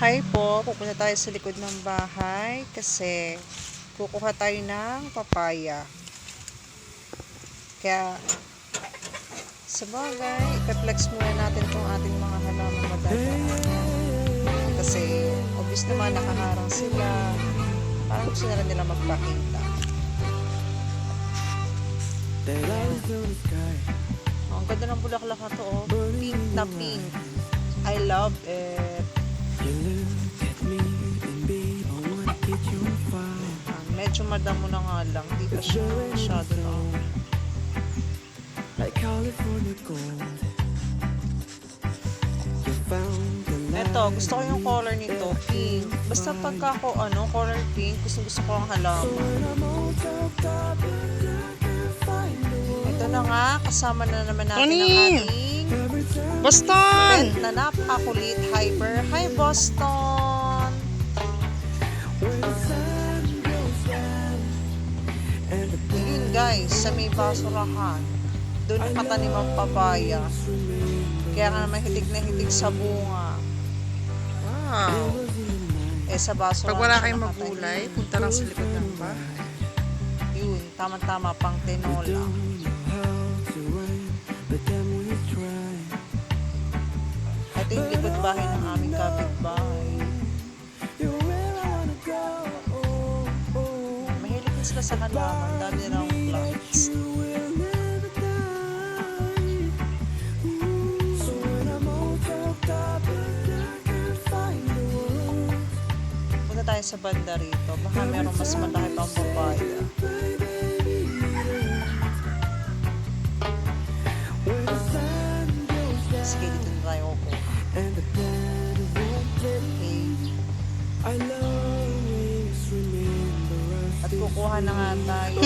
Hi po, pupunta tayo sa likod ng bahay kasi kukuha tayo ng papaya. Kaya, sa bagay, ipeplex muna natin itong ating mga halaman madadaan. Kasi, obvious naman nakaharang sila. Parang gusto na nila magpakita. Oh, ang ganda ng bulaklak na to, oh. Pink na pink. I love it. Ah, medyo madamo na nga lang. Di pa siya masyado na. Like California gold. You found the Eto, gusto ko yung color nito, pink. Basta pagka ko, ano, color pink, gusto gusto ko ang halaman. Ito na nga, kasama na naman natin Tony! ang ating Boston! pet na napakakulit, hyper. Hi, Boston! Guys, sa may basurahan, doon nakatanim ang papaya. Kaya nga naman hitig na hitig sa bunga. Wow. Eh sa basurahan. Pag wala kayong magulay, punta lang sa likod ng bahay. Yun, tama-tama, pang tinola. Ito yung likod bahay ng aming kapitbahay. Mahilig sila sa halaman. Dami nilang Punta tayo sa banda rito. Baka merong mas malaki pang papaya. Sige, dito na tayo let Okay. At kukuha na nga tayo